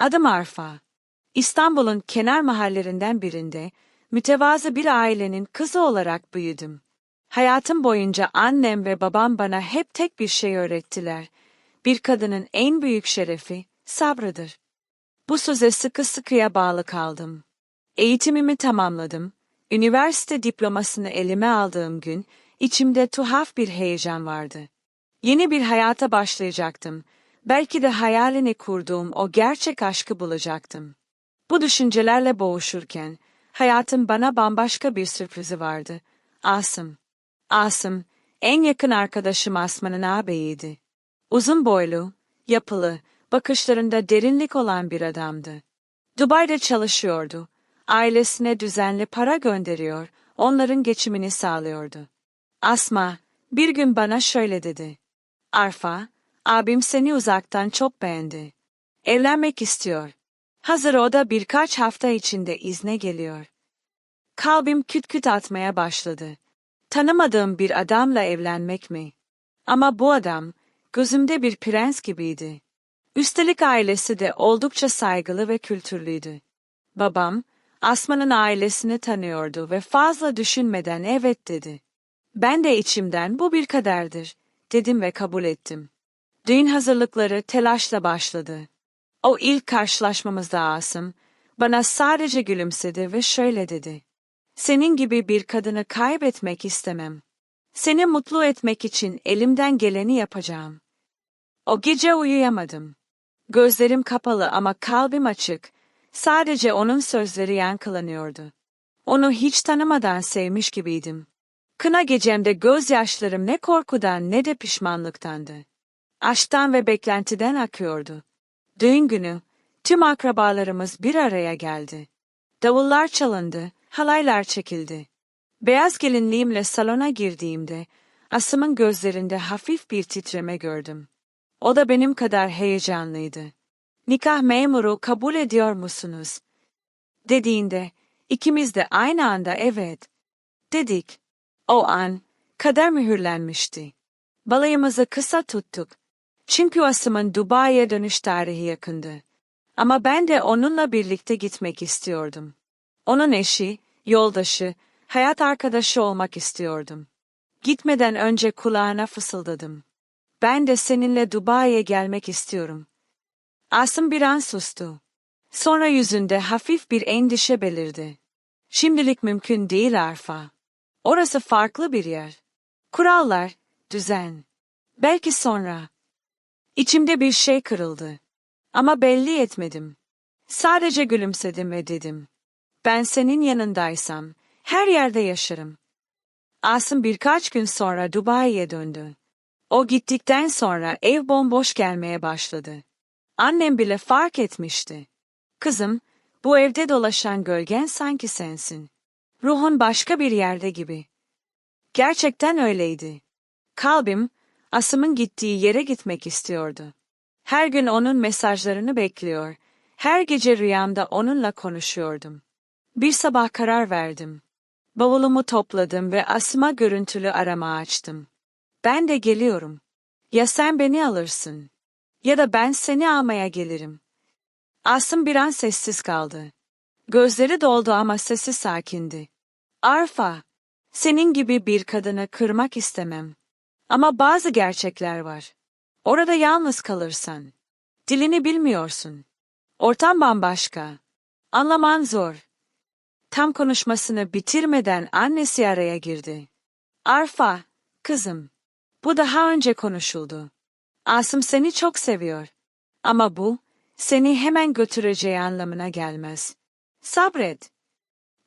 Adım Arfa. İstanbul'un kenar mahallerinden birinde mütevazı bir ailenin kızı olarak büyüdüm. Hayatım boyunca annem ve babam bana hep tek bir şey öğrettiler. Bir kadının en büyük şerefi sabrıdır. Bu söze sıkı sıkıya bağlı kaldım. Eğitimimi tamamladım. Üniversite diplomasını elime aldığım gün içimde tuhaf bir heyecan vardı. Yeni bir hayata başlayacaktım. Belki de hayalini kurduğum o gerçek aşkı bulacaktım. Bu düşüncelerle boğuşurken hayatın bana bambaşka bir sürprizi vardı. Asım. Asım, en yakın arkadaşım Asman'ın ağabeyiydi. Uzun boylu, yapılı, bakışlarında derinlik olan bir adamdı. Dubai'de çalışıyordu. Ailesine düzenli para gönderiyor, onların geçimini sağlıyordu. Asma, bir gün bana şöyle dedi. Arfa, abim seni uzaktan çok beğendi. Evlenmek istiyor. Hazır o da birkaç hafta içinde izne geliyor. Kalbim küt küt atmaya başladı. Tanımadığım bir adamla evlenmek mi? Ama bu adam, gözümde bir prens gibiydi. Üstelik ailesi de oldukça saygılı ve kültürlüydü. Babam, Asma'nın ailesini tanıyordu ve fazla düşünmeden evet dedi. Ben de içimden bu bir kaderdir, dedim ve kabul ettim. Düğün hazırlıkları telaşla başladı. O ilk karşılaşmamızda Asım, bana sadece gülümsedi ve şöyle dedi. Senin gibi bir kadını kaybetmek istemem. Seni mutlu etmek için elimden geleni yapacağım. O gece uyuyamadım. Gözlerim kapalı ama kalbim açık. Sadece onun sözleri yankılanıyordu. Onu hiç tanımadan sevmiş gibiydim. Kına gecemde gözyaşlarım ne korkudan ne de pişmanlıktandı. Aşktan ve beklentiden akıyordu. Düğün günü tüm akrabalarımız bir araya geldi. Davullar çalındı, halaylar çekildi. Beyaz gelinliğimle salona girdiğimde Asım'ın gözlerinde hafif bir titreme gördüm. O da benim kadar heyecanlıydı. Nikah memuru kabul ediyor musunuz? Dediğinde ikimiz de aynı anda evet dedik. O an kader mühürlenmişti. Balayımızı kısa tuttuk. Çünkü Asım'ın Dubai'ye dönüş tarihi yakındı. Ama ben de onunla birlikte gitmek istiyordum. Onun eşi, yoldaşı, hayat arkadaşı olmak istiyordum. Gitmeden önce kulağına fısıldadım. Ben de seninle Dubai'ye gelmek istiyorum. Asım bir an sustu. Sonra yüzünde hafif bir endişe belirdi. Şimdilik mümkün değil Arfa. Orası farklı bir yer. Kurallar, düzen. Belki sonra. İçimde bir şey kırıldı. Ama belli etmedim. Sadece gülümsedim ve dedim. Ben senin yanındaysam, her yerde yaşarım. Asım birkaç gün sonra Dubai'ye döndü. O gittikten sonra ev bomboş gelmeye başladı. Annem bile fark etmişti. Kızım, bu evde dolaşan gölgen sanki sensin. Ruhun başka bir yerde gibi. Gerçekten öyleydi. Kalbim, Asım'ın gittiği yere gitmek istiyordu. Her gün onun mesajlarını bekliyor, her gece rüyamda onunla konuşuyordum. Bir sabah karar verdim. Bavulumu topladım ve Asım'a görüntülü arama açtım. Ben de geliyorum. Ya sen beni alırsın. Ya da ben seni almaya gelirim. Asım bir an sessiz kaldı. Gözleri doldu ama sesi sakindi. Arfa, senin gibi bir kadını kırmak istemem. Ama bazı gerçekler var. Orada yalnız kalırsan. Dilini bilmiyorsun. Ortam bambaşka. Anlaman zor. Tam konuşmasını bitirmeden annesi araya girdi. Arfa, kızım. Bu daha önce konuşuldu. Asım seni çok seviyor. Ama bu, seni hemen götüreceği anlamına gelmez. Sabret.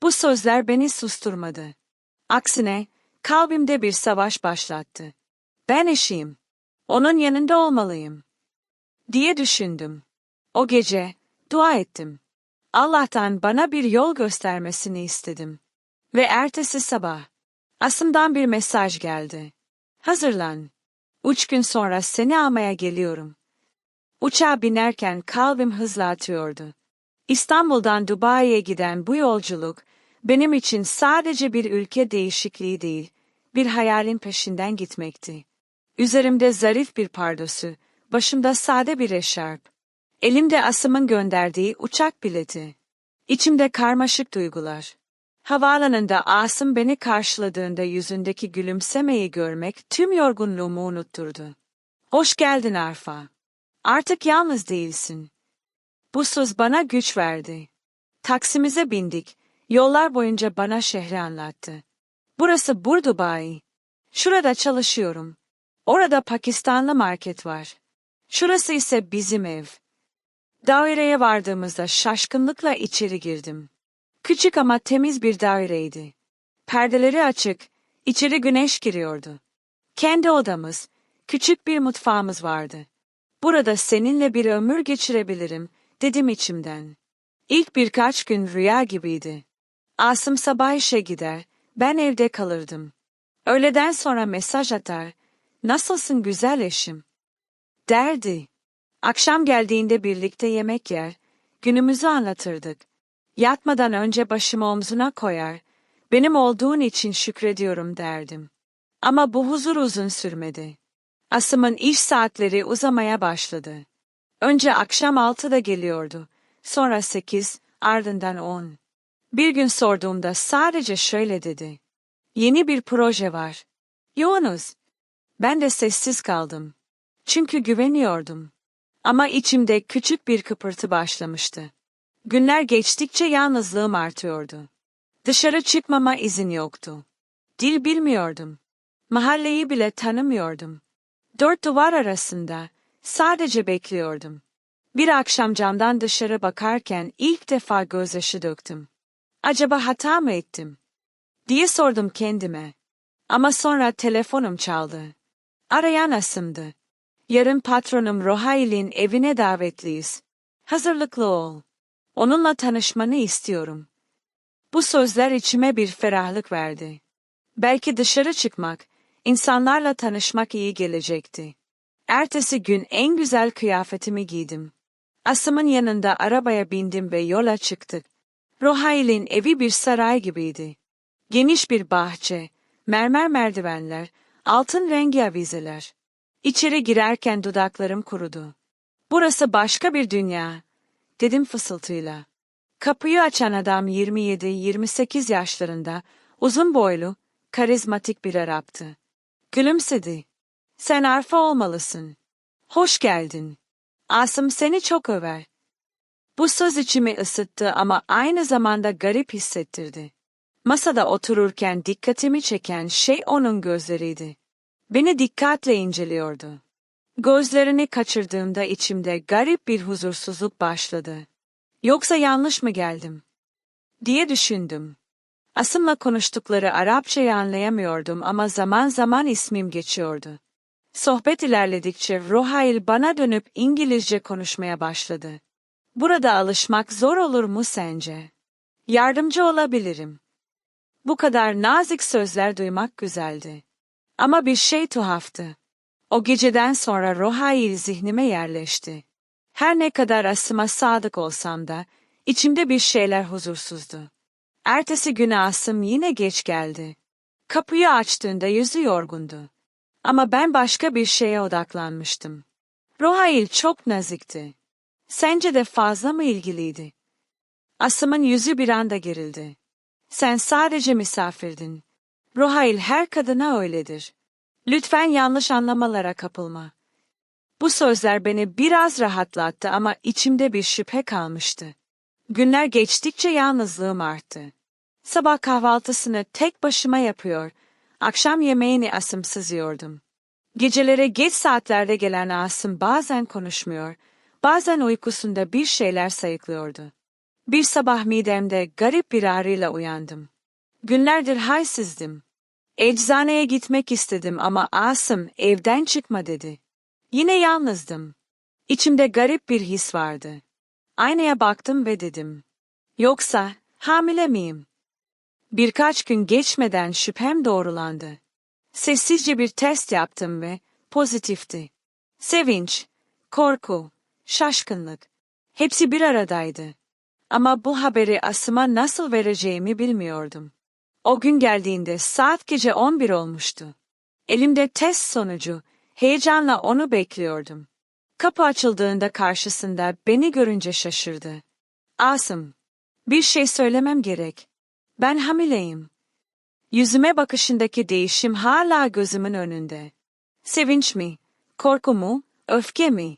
Bu sözler beni susturmadı. Aksine, kalbimde bir savaş başlattı. Ben eşiyim. Onun yanında olmalıyım. Diye düşündüm. O gece, dua ettim. Allah'tan bana bir yol göstermesini istedim. Ve ertesi sabah, Asım'dan bir mesaj geldi. Hazırlan. Üç gün sonra seni almaya geliyorum. Uçağa binerken kalbim hızla atıyordu. İstanbul'dan Dubai'ye giden bu yolculuk, benim için sadece bir ülke değişikliği değil, bir hayalin peşinden gitmekti. Üzerimde zarif bir pardosu, başımda sade bir eşarp. Elimde Asım'ın gönderdiği uçak bileti. İçimde karmaşık duygular. Havaalanında Asım beni karşıladığında yüzündeki gülümsemeyi görmek tüm yorgunluğumu unutturdu. Hoş geldin Arfa. Artık yalnız değilsin. Bu söz bana güç verdi. Taksimize bindik. Yollar boyunca bana şehri anlattı. Burası Burdubai. Şurada çalışıyorum. Orada Pakistanlı market var. Şurası ise bizim ev. Daireye vardığımızda şaşkınlıkla içeri girdim. Küçük ama temiz bir daireydi. Perdeleri açık, içeri güneş giriyordu. Kendi odamız, küçük bir mutfağımız vardı. Burada seninle bir ömür geçirebilirim, dedim içimden. İlk birkaç gün rüya gibiydi. Asım sabah işe gider, ben evde kalırdım. Öğleden sonra mesaj atar, nasılsın güzel eşim? Derdi. Akşam geldiğinde birlikte yemek yer, günümüzü anlatırdık. Yatmadan önce başımı omzuna koyar, benim olduğun için şükrediyorum derdim. Ama bu huzur uzun sürmedi. Asım'ın iş saatleri uzamaya başladı. Önce akşam altıda geliyordu, sonra sekiz, ardından on. Bir gün sorduğumda sadece şöyle dedi. Yeni bir proje var. Yoğunuz. Ben de sessiz kaldım. Çünkü güveniyordum. Ama içimde küçük bir kıpırtı başlamıştı. Günler geçtikçe yalnızlığım artıyordu. Dışarı çıkmama izin yoktu. Dil bilmiyordum. Mahalleyi bile tanımıyordum. Dört duvar arasında sadece bekliyordum. Bir akşam camdan dışarı bakarken ilk defa gözyaşı döktüm. Acaba hata mı ettim? diye sordum kendime. Ama sonra telefonum çaldı. Arayan Asım'dı. Yarın patronum Rohail'in evine davetliyiz. Hazırlıklı ol. Onunla tanışmanı istiyorum. Bu sözler içime bir ferahlık verdi. Belki dışarı çıkmak, insanlarla tanışmak iyi gelecekti. Ertesi gün en güzel kıyafetimi giydim. Asım'ın yanında arabaya bindim ve yola çıktık. Rohail'in evi bir saray gibiydi. Geniş bir bahçe, mermer merdivenler, altın rengi avizeler. İçeri girerken dudaklarım kurudu. Burası başka bir dünya, dedim fısıltıyla. Kapıyı açan adam 27-28 yaşlarında, uzun boylu, karizmatik bir Arap'tı. Gülümsedi. Sen Arfa olmalısın. Hoş geldin. Asım seni çok över. Bu söz içimi ısıttı ama aynı zamanda garip hissettirdi. Masada otururken dikkatimi çeken şey onun gözleriydi. Beni dikkatle inceliyordu. Gözlerini kaçırdığımda içimde garip bir huzursuzluk başladı. Yoksa yanlış mı geldim? diye düşündüm. Asım'la konuştukları Arapçayı anlayamıyordum ama zaman zaman ismim geçiyordu. Sohbet ilerledikçe Rohail bana dönüp İngilizce konuşmaya başladı. Burada alışmak zor olur mu sence? Yardımcı olabilirim. Bu kadar nazik sözler duymak güzeldi. Ama bir şey tuhaftı. O geceden sonra Rohail zihnime yerleşti. Her ne kadar Asım'a sadık olsam da, içimde bir şeyler huzursuzdu. Ertesi gün Asım yine geç geldi. Kapıyı açtığında yüzü yorgundu. Ama ben başka bir şeye odaklanmıştım. Rohail çok nazikti. Sence de fazla mı ilgiliydi? Asım'ın yüzü bir anda gerildi. Sen sadece misafirdin. Rohail her kadına öyledir. Lütfen yanlış anlamalara kapılma. Bu sözler beni biraz rahatlattı ama içimde bir şüphe kalmıştı. Günler geçtikçe yalnızlığım arttı. Sabah kahvaltısını tek başıma yapıyor, akşam yemeğini asımsız yiyordum. Gecelere geç saatlerde gelen Asım bazen konuşmuyor, bazen uykusunda bir şeyler sayıklıyordu. Bir sabah midemde garip bir ağrıyla uyandım. Günlerdir halsizdim. Eczaneye gitmek istedim ama Asım evden çıkma dedi. Yine yalnızdım. İçimde garip bir his vardı. Aynaya baktım ve dedim. Yoksa hamile miyim? Birkaç gün geçmeden şüphem doğrulandı. Sessizce bir test yaptım ve pozitifti. Sevinç, korku, şaşkınlık, hepsi bir aradaydı. Ama bu haberi Asım'a nasıl vereceğimi bilmiyordum. O gün geldiğinde saat gece 11 olmuştu. Elimde test sonucu, heyecanla onu bekliyordum. Kapı açıldığında karşısında beni görünce şaşırdı. Asım, bir şey söylemem gerek. Ben hamileyim. Yüzüme bakışındaki değişim hala gözümün önünde. Sevinç mi, korku mu, öfke mi?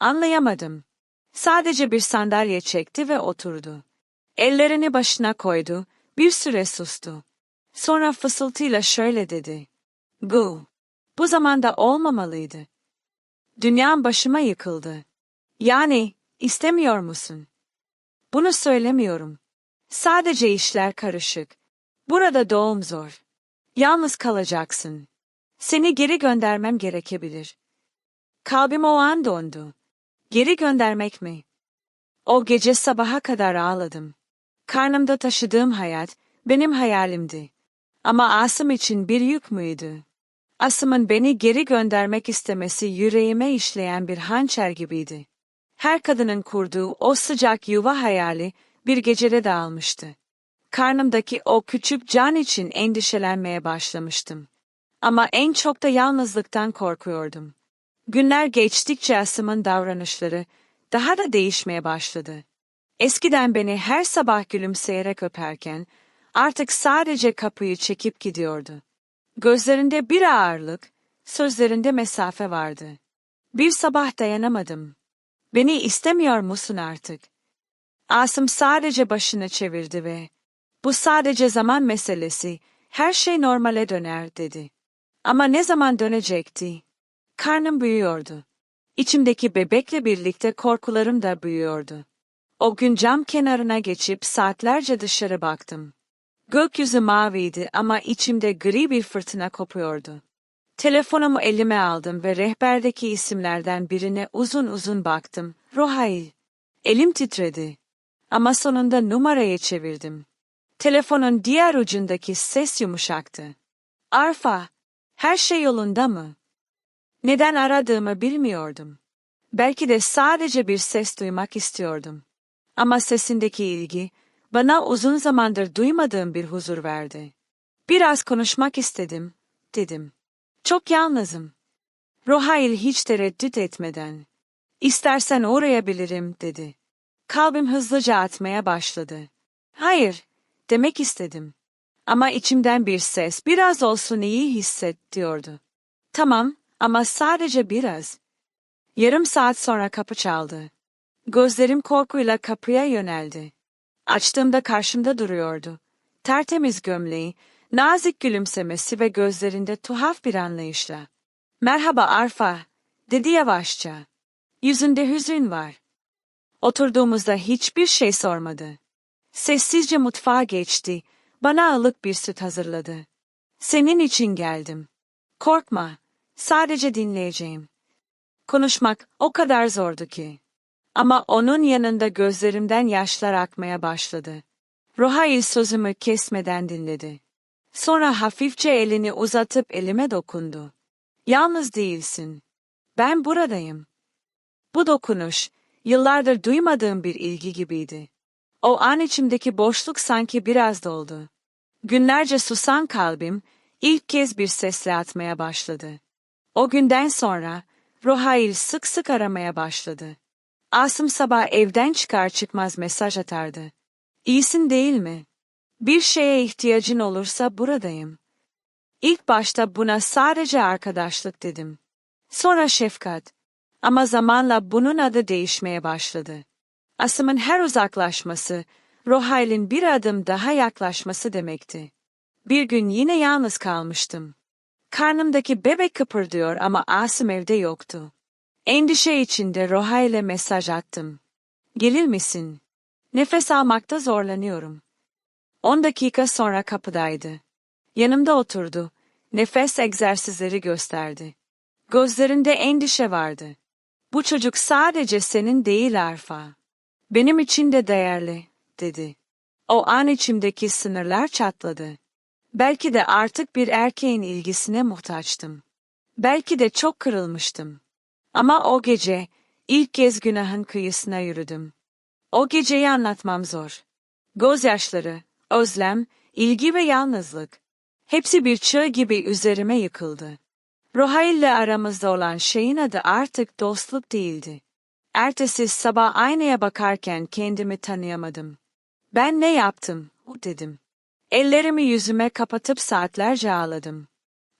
Anlayamadım. Sadece bir sandalye çekti ve oturdu. Ellerini başına koydu, bir süre sustu. Sonra fısıltıyla şöyle dedi. Gu, bu zamanda olmamalıydı. Dünyam başıma yıkıldı. Yani, istemiyor musun? Bunu söylemiyorum. Sadece işler karışık. Burada doğum zor. Yalnız kalacaksın. Seni geri göndermem gerekebilir. Kalbim o an dondu. Geri göndermek mi? O gece sabaha kadar ağladım. Karnımda taşıdığım hayat benim hayalimdi. Ama Asım için bir yük müydü? Asım'ın beni geri göndermek istemesi yüreğime işleyen bir hançer gibiydi. Her kadının kurduğu o sıcak yuva hayali bir gecede dağılmıştı. Karnımdaki o küçük can için endişelenmeye başlamıştım. Ama en çok da yalnızlıktan korkuyordum. Günler geçtikçe Asım'ın davranışları daha da değişmeye başladı. Eskiden beni her sabah gülümseyerek öperken, artık sadece kapıyı çekip gidiyordu. Gözlerinde bir ağırlık, sözlerinde mesafe vardı. Bir sabah dayanamadım. Beni istemiyor musun artık? Asım sadece başını çevirdi ve bu sadece zaman meselesi, her şey normale döner dedi. Ama ne zaman dönecekti? Karnım büyüyordu. İçimdeki bebekle birlikte korkularım da büyüyordu. O gün cam kenarına geçip saatlerce dışarı baktım. Gökyüzü maviydi ama içimde gri bir fırtına kopuyordu. Telefonumu elime aldım ve rehberdeki isimlerden birine uzun uzun baktım. Rohay. Elim titredi. Ama sonunda numarayı çevirdim. Telefonun diğer ucundaki ses yumuşaktı. Arfa, her şey yolunda mı? Neden aradığımı bilmiyordum. Belki de sadece bir ses duymak istiyordum. Ama sesindeki ilgi, bana uzun zamandır duymadığım bir huzur verdi. Biraz konuşmak istedim, dedim. Çok yalnızım. Rohail hiç tereddüt etmeden. İstersen uğrayabilirim, dedi. Kalbim hızlıca atmaya başladı. Hayır, demek istedim. Ama içimden bir ses biraz olsun iyi hisset diyordu. Tamam ama sadece biraz. Yarım saat sonra kapı çaldı. Gözlerim korkuyla kapıya yöneldi. Açtığımda karşımda duruyordu. Tertemiz gömleği, nazik gülümsemesi ve gözlerinde tuhaf bir anlayışla. Merhaba Arfa, dedi yavaşça. Yüzünde hüzün var. Oturduğumuzda hiçbir şey sormadı. Sessizce mutfağa geçti, bana ılık bir süt hazırladı. Senin için geldim. Korkma, sadece dinleyeceğim. Konuşmak o kadar zordu ki. Ama onun yanında gözlerimden yaşlar akmaya başladı. Rohail sözümü kesmeden dinledi. Sonra hafifçe elini uzatıp elime dokundu. Yalnız değilsin. Ben buradayım. Bu dokunuş, yıllardır duymadığım bir ilgi gibiydi. O an içimdeki boşluk sanki biraz doldu. Günlerce susan kalbim, ilk kez bir sesle atmaya başladı. O günden sonra, Rohail sık sık aramaya başladı. Asım sabah evden çıkar çıkmaz mesaj atardı. İyisin değil mi? Bir şeye ihtiyacın olursa buradayım. İlk başta buna sadece arkadaşlık dedim. Sonra şefkat. Ama zamanla bunun adı değişmeye başladı. Asım'ın her uzaklaşması, Rohail'in bir adım daha yaklaşması demekti. Bir gün yine yalnız kalmıştım. Karnımdaki bebek kıpırdıyor ama Asım evde yoktu. Endişe içinde Roha ile mesaj attım. Gelir misin? Nefes almakta zorlanıyorum. On dakika sonra kapıdaydı. Yanımda oturdu. Nefes egzersizleri gösterdi. Gözlerinde endişe vardı. Bu çocuk sadece senin değil Arfa. Benim için de değerli, dedi. O an içimdeki sınırlar çatladı. Belki de artık bir erkeğin ilgisine muhtaçtım. Belki de çok kırılmıştım. Ama o gece ilk kez günahın kıyısına yürüdüm. O geceyi anlatmam zor. Gözyaşları, özlem, ilgi ve yalnızlık. Hepsi bir çığ gibi üzerime yıkıldı. Rohail aramızda olan şeyin adı artık dostluk değildi. Ertesi sabah aynaya bakarken kendimi tanıyamadım. Ben ne yaptım, dedim. Ellerimi yüzüme kapatıp saatlerce ağladım.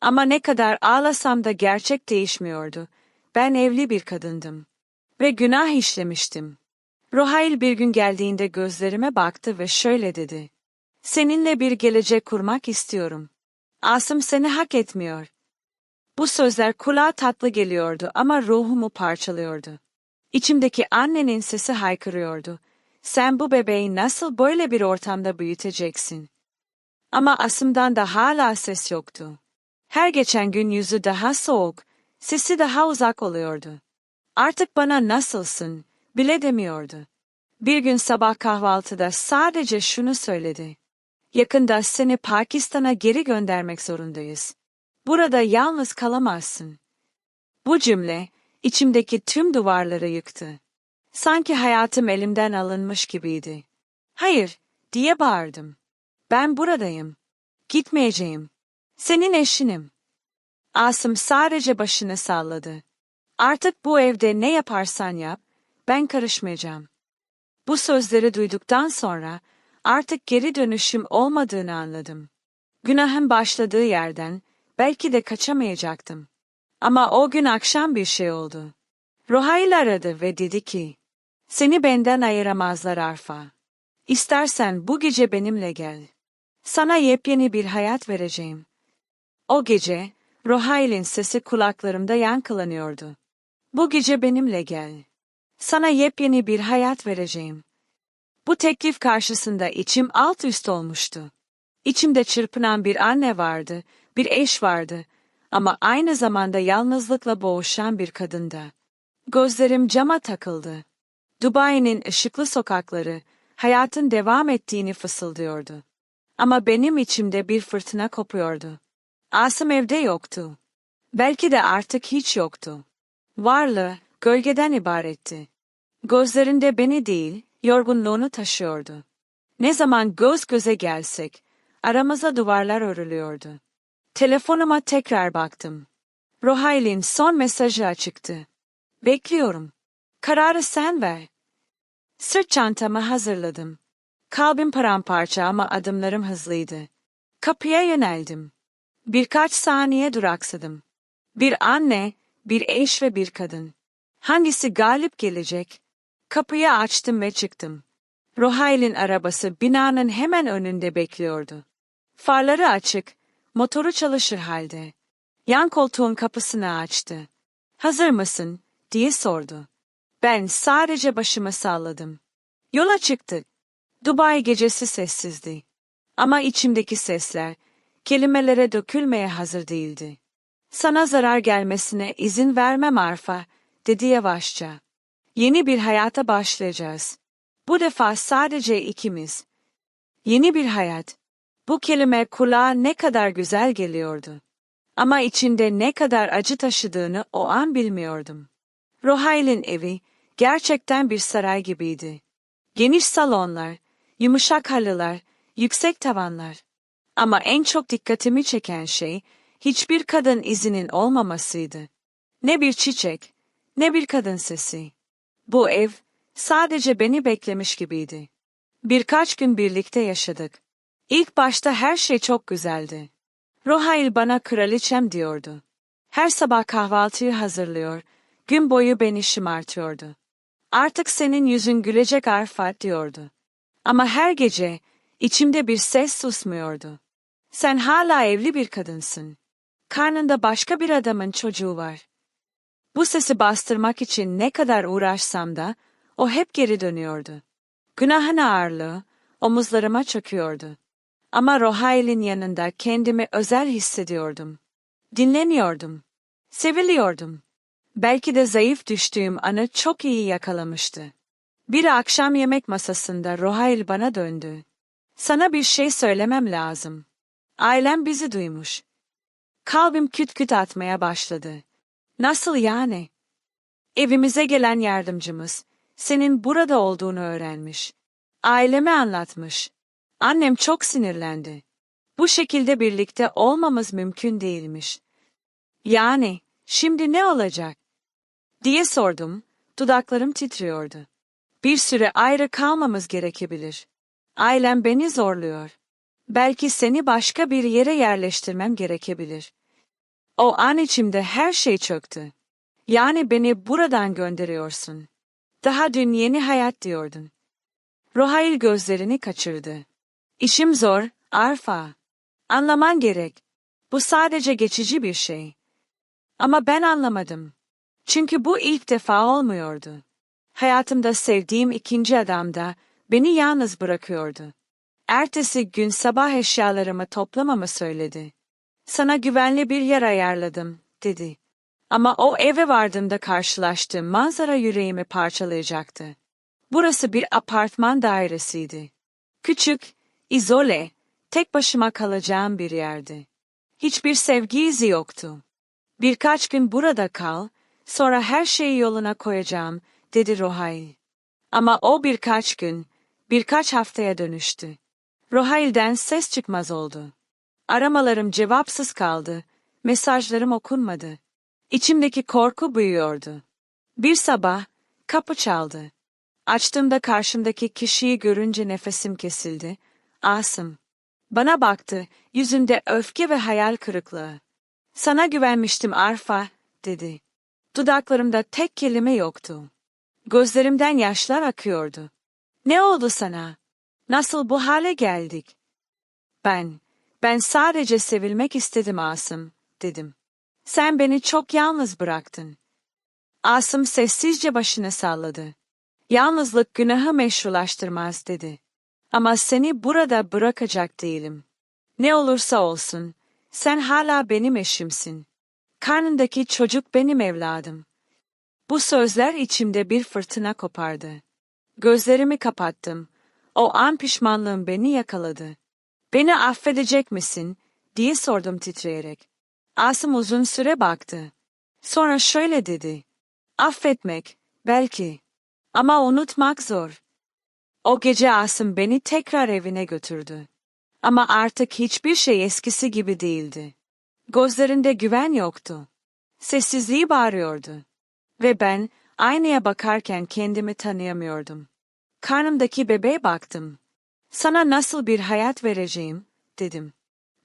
Ama ne kadar ağlasam da gerçek değişmiyordu. Ben evli bir kadındım. Ve günah işlemiştim. Rohail bir gün geldiğinde gözlerime baktı ve şöyle dedi. Seninle bir gelecek kurmak istiyorum. Asım seni hak etmiyor. Bu sözler kulağa tatlı geliyordu ama ruhumu parçalıyordu. İçimdeki annenin sesi haykırıyordu. Sen bu bebeği nasıl böyle bir ortamda büyüteceksin? Ama Asım'dan da hala ses yoktu. Her geçen gün yüzü daha soğuk, sesi daha uzak oluyordu. Artık bana nasılsın bile demiyordu. Bir gün sabah kahvaltıda sadece şunu söyledi. Yakında seni Pakistan'a geri göndermek zorundayız. Burada yalnız kalamazsın. Bu cümle, içimdeki tüm duvarları yıktı. Sanki hayatım elimden alınmış gibiydi. Hayır, diye bağırdım. Ben buradayım. Gitmeyeceğim. Senin eşinim. Asım sadece başını salladı. Artık bu evde ne yaparsan yap, ben karışmayacağım. Bu sözleri duyduktan sonra artık geri dönüşüm olmadığını anladım. Günahın başladığı yerden belki de kaçamayacaktım. Ama o gün akşam bir şey oldu. Rohail aradı ve dedi ki, seni benden ayıramazlar Arfa. İstersen bu gece benimle gel. Sana yepyeni bir hayat vereceğim. O gece, Rohail'in sesi kulaklarımda yankılanıyordu. Bu gece benimle gel. Sana yepyeni bir hayat vereceğim. Bu teklif karşısında içim alt üst olmuştu. İçimde çırpınan bir anne vardı, bir eş vardı ama aynı zamanda yalnızlıkla boğuşan bir kadında. Gözlerim cama takıldı. Dubai'nin ışıklı sokakları, hayatın devam ettiğini fısıldıyordu. Ama benim içimde bir fırtına kopuyordu. Asım evde yoktu. Belki de artık hiç yoktu. Varlığı, gölgeden ibaretti. Gözlerinde beni değil, yorgunluğunu taşıyordu. Ne zaman göz göze gelsek, aramıza duvarlar örülüyordu. Telefonuma tekrar baktım. Rohail'in son mesajı açıktı. Bekliyorum. Kararı sen ver. Sırt çantamı hazırladım. Kalbim paramparça ama adımlarım hızlıydı. Kapıya yöneldim. Birkaç saniye duraksadım. Bir anne, bir eş ve bir kadın. Hangisi galip gelecek? Kapıyı açtım ve çıktım. Rohail'in arabası binanın hemen önünde bekliyordu. Farları açık, motoru çalışır halde. Yan koltuğun kapısını açtı. Hazır mısın? diye sordu. Ben sadece başımı salladım. Yola çıktık. Dubai gecesi sessizdi. Ama içimdeki sesler, kelimelere dökülmeye hazır değildi. Sana zarar gelmesine izin vermem Arfa, dedi yavaşça. Yeni bir hayata başlayacağız. Bu defa sadece ikimiz. Yeni bir hayat. Bu kelime kulağa ne kadar güzel geliyordu. Ama içinde ne kadar acı taşıdığını o an bilmiyordum. Rohail'in evi gerçekten bir saray gibiydi. Geniş salonlar, yumuşak halılar, yüksek tavanlar. Ama en çok dikkatimi çeken şey hiçbir kadın izinin olmamasıydı. Ne bir çiçek, ne bir kadın sesi. Bu ev sadece beni beklemiş gibiydi. Birkaç gün birlikte yaşadık. İlk başta her şey çok güzeldi. Rohail bana kraliçem diyordu. Her sabah kahvaltıyı hazırlıyor, gün boyu beni şımartıyordu. Artık senin yüzün gülecek Arfat diyordu. Ama her gece içimde bir ses susmuyordu. Sen hala evli bir kadınsın. Karnında başka bir adamın çocuğu var. Bu sesi bastırmak için ne kadar uğraşsam da o hep geri dönüyordu. Günahın ağırlığı omuzlarıma çöküyordu. Ama Rohail'in yanında kendimi özel hissediyordum. Dinleniyordum. Seviliyordum. Belki de zayıf düştüğüm anı çok iyi yakalamıştı. Bir akşam yemek masasında Rohail bana döndü. Sana bir şey söylemem lazım. Ailem bizi duymuş. Kalbim küt küt atmaya başladı. Nasıl yani? Evimize gelen yardımcımız, senin burada olduğunu öğrenmiş. Aileme anlatmış. Annem çok sinirlendi. Bu şekilde birlikte olmamız mümkün değilmiş. Yani, şimdi ne olacak? Diye sordum, dudaklarım titriyordu. Bir süre ayrı kalmamız gerekebilir. Ailem beni zorluyor. Belki seni başka bir yere yerleştirmem gerekebilir. O an içimde her şey çöktü. Yani beni buradan gönderiyorsun. Daha dün yeni hayat diyordun. Rohail gözlerini kaçırdı. İşim zor, Arfa. Anlaman gerek. Bu sadece geçici bir şey. Ama ben anlamadım. Çünkü bu ilk defa olmuyordu. Hayatımda sevdiğim ikinci adam da beni yalnız bırakıyordu. Ertesi gün sabah eşyalarımı toplamamı söyledi. Sana güvenli bir yer ayarladım, dedi. Ama o eve vardığımda karşılaştığım manzara yüreğimi parçalayacaktı. Burası bir apartman dairesiydi. Küçük, izole, tek başıma kalacağım bir yerdi. Hiçbir sevgi izi yoktu. Birkaç gün burada kal, sonra her şeyi yoluna koyacağım, dedi Rohail. Ama o birkaç gün, birkaç haftaya dönüştü. Rohail'den ses çıkmaz oldu. Aramalarım cevapsız kaldı, mesajlarım okunmadı. İçimdeki korku büyüyordu. Bir sabah, kapı çaldı. Açtığımda karşımdaki kişiyi görünce nefesim kesildi. Asım. Bana baktı, yüzünde öfke ve hayal kırıklığı. Sana güvenmiştim Arfa, dedi. Dudaklarımda tek kelime yoktu. Gözlerimden yaşlar akıyordu. Ne oldu sana? Nasıl bu hale geldik? Ben, ben sadece sevilmek istedim Asım, dedim. Sen beni çok yalnız bıraktın. Asım sessizce başını salladı. Yalnızlık günahı meşrulaştırmaz dedi. Ama seni burada bırakacak değilim. Ne olursa olsun, sen hala benim eşimsin. Karnındaki çocuk benim evladım. Bu sözler içimde bir fırtına kopardı. Gözlerimi kapattım. O an pişmanlığım beni yakaladı. Beni affedecek misin? diye sordum titreyerek. Asım uzun süre baktı. Sonra şöyle dedi. Affetmek, belki. Ama unutmak zor. O gece Asım beni tekrar evine götürdü. Ama artık hiçbir şey eskisi gibi değildi. Gözlerinde güven yoktu. Sessizliği bağırıyordu. Ve ben aynaya bakarken kendimi tanıyamıyordum. Karnımdaki bebeğe baktım. Sana nasıl bir hayat vereceğim, dedim.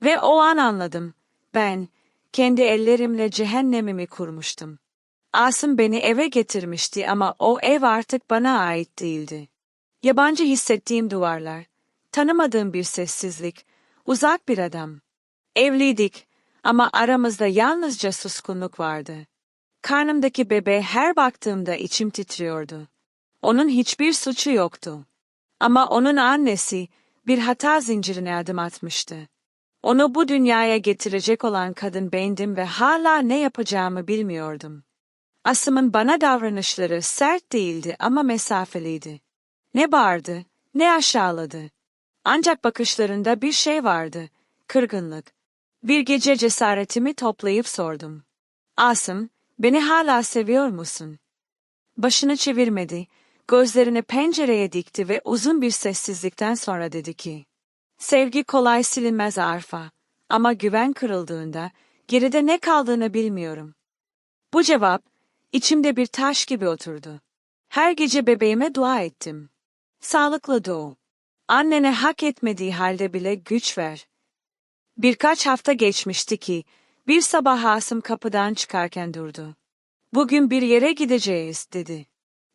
Ve o an anladım. Ben, kendi ellerimle cehennemimi kurmuştum. Asım beni eve getirmişti ama o ev artık bana ait değildi. Yabancı hissettiğim duvarlar, tanımadığım bir sessizlik, uzak bir adam. Evliydik ama aramızda yalnızca suskunluk vardı. Karnımdaki bebeğe her baktığımda içim titriyordu. Onun hiçbir suçu yoktu. Ama onun annesi bir hata zincirine adım atmıştı. Onu bu dünyaya getirecek olan kadın bendim ve hala ne yapacağımı bilmiyordum. Asım'ın bana davranışları sert değildi ama mesafeliydi. Ne bağırdı, ne aşağıladı. Ancak bakışlarında bir şey vardı, kırgınlık. Bir gece cesaretimi toplayıp sordum. Asım, beni hala seviyor musun? Başını çevirmedi, gözlerini pencereye dikti ve uzun bir sessizlikten sonra dedi ki, Sevgi kolay silinmez Arfa ama güven kırıldığında geride ne kaldığını bilmiyorum. Bu cevap içimde bir taş gibi oturdu. Her gece bebeğime dua ettim. Sağlıklı doğu. Annene hak etmediği halde bile güç ver. Birkaç hafta geçmişti ki bir sabah Asım kapıdan çıkarken durdu. Bugün bir yere gideceğiz dedi.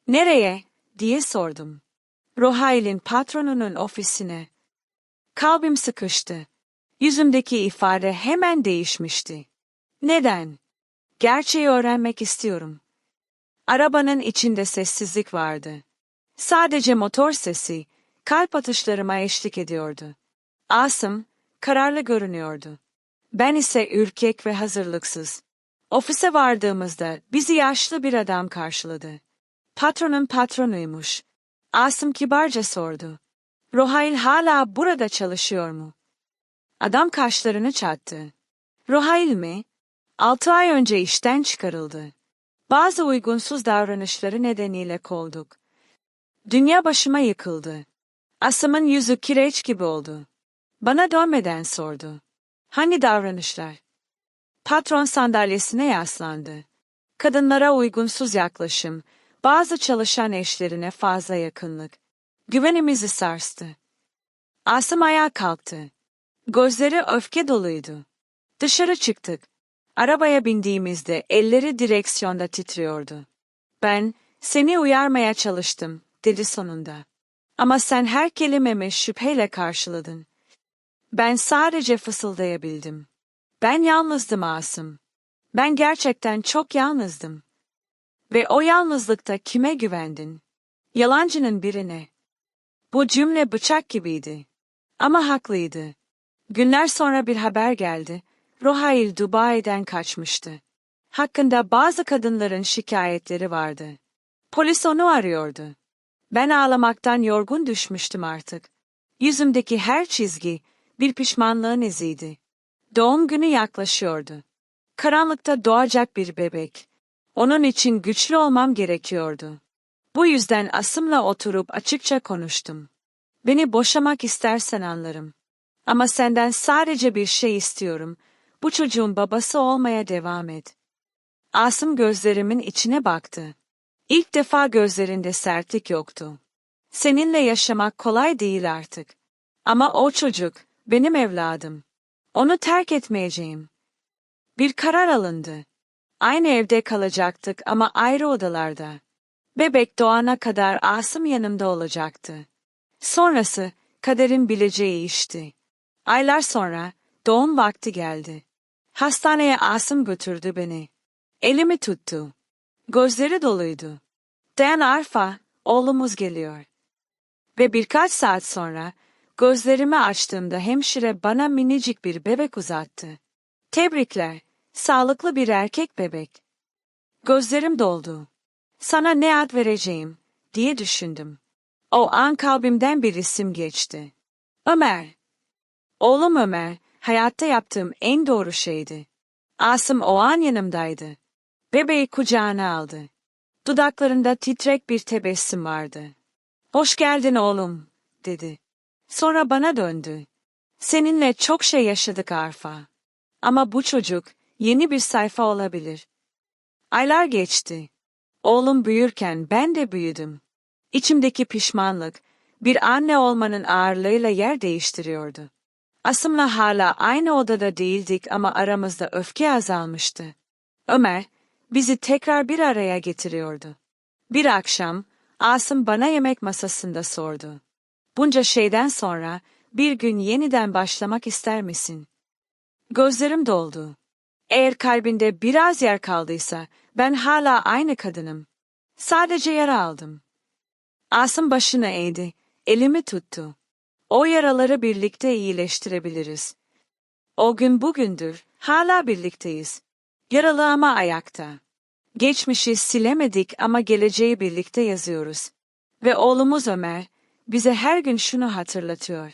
Nereye? Diye sordum. Rohail'in patronunun ofisine. Kalbim sıkıştı. Yüzümdeki ifade hemen değişmişti. Neden? Gerçeği öğrenmek istiyorum. Arabanın içinde sessizlik vardı. Sadece motor sesi, kalp atışlarıma eşlik ediyordu. Asım, kararlı görünüyordu. Ben ise ürkek ve hazırlıksız. Ofise vardığımızda bizi yaşlı bir adam karşıladı. Patronun patronuymuş. Asım kibarca sordu. Rohail hala burada çalışıyor mu? Adam kaşlarını çattı. Rohail mi? Altı ay önce işten çıkarıldı. Bazı uygunsuz davranışları nedeniyle kolduk. Dünya başıma yıkıldı. Asım'ın yüzü kireç gibi oldu. Bana dönmeden sordu. Hani davranışlar? Patron sandalyesine yaslandı. Kadınlara uygunsuz yaklaşım, bazı çalışan eşlerine fazla yakınlık. Güvenimizi sarstı. Asım ayağa kalktı. Gözleri öfke doluydu. Dışarı çıktık. Arabaya bindiğimizde elleri direksiyonda titriyordu. Ben, seni uyarmaya çalıştım, dedi sonunda. Ama sen her kelimemi şüpheyle karşıladın. Ben sadece fısıldayabildim. Ben yalnızdım Asım. Ben gerçekten çok yalnızdım. Ve o yalnızlıkta kime güvendin? Yalancının birine. Bu cümle bıçak gibiydi. Ama haklıydı. Günler sonra bir haber geldi. Rohail Dubai'den kaçmıştı. Hakkında bazı kadınların şikayetleri vardı. Polis onu arıyordu. Ben ağlamaktan yorgun düşmüştüm artık. Yüzümdeki her çizgi bir pişmanlığın iziydi. Doğum günü yaklaşıyordu. Karanlıkta doğacak bir bebek. Onun için güçlü olmam gerekiyordu. Bu yüzden Asım'la oturup açıkça konuştum. Beni boşamak istersen anlarım. Ama senden sadece bir şey istiyorum. Bu çocuğun babası olmaya devam et. Asım gözlerimin içine baktı. İlk defa gözlerinde sertlik yoktu. Seninle yaşamak kolay değil artık. Ama o çocuk, benim evladım. Onu terk etmeyeceğim. Bir karar alındı. Aynı evde kalacaktık ama ayrı odalarda. Bebek doğana kadar Asım yanımda olacaktı. Sonrası kaderin bileceği işti. Aylar sonra doğum vakti geldi. Hastaneye Asım götürdü beni. Elimi tuttu. Gözleri doluydu. Dayan Arfa, oğlumuz geliyor. Ve birkaç saat sonra gözlerimi açtığımda hemşire bana minicik bir bebek uzattı. Tebrikler, sağlıklı bir erkek bebek. Gözlerim doldu. Sana ne ad vereceğim diye düşündüm. O an kalbimden bir isim geçti. Ömer. Oğlum Ömer, hayatta yaptığım en doğru şeydi. Asım o an yanımdaydı. Bebeği kucağına aldı. Dudaklarında titrek bir tebessüm vardı. Hoş geldin oğlum, dedi. Sonra bana döndü. Seninle çok şey yaşadık Arfa. Ama bu çocuk yeni bir sayfa olabilir. Aylar geçti. Oğlum büyürken ben de büyüdüm. İçimdeki pişmanlık, bir anne olmanın ağırlığıyla yer değiştiriyordu. Asım'la hala aynı odada değildik ama aramızda öfke azalmıştı. Ömer, bizi tekrar bir araya getiriyordu. Bir akşam, Asım bana yemek masasında sordu. Bunca şeyden sonra, bir gün yeniden başlamak ister misin? Gözlerim doldu. Eğer kalbinde biraz yer kaldıysa, ben hala aynı kadınım. Sadece yara aldım. Asım başını eğdi, elimi tuttu. O yaraları birlikte iyileştirebiliriz. O gün bugündür, hala birlikteyiz. Yaralı ama ayakta. Geçmişi silemedik ama geleceği birlikte yazıyoruz. Ve oğlumuz Ömer, bize her gün şunu hatırlatıyor.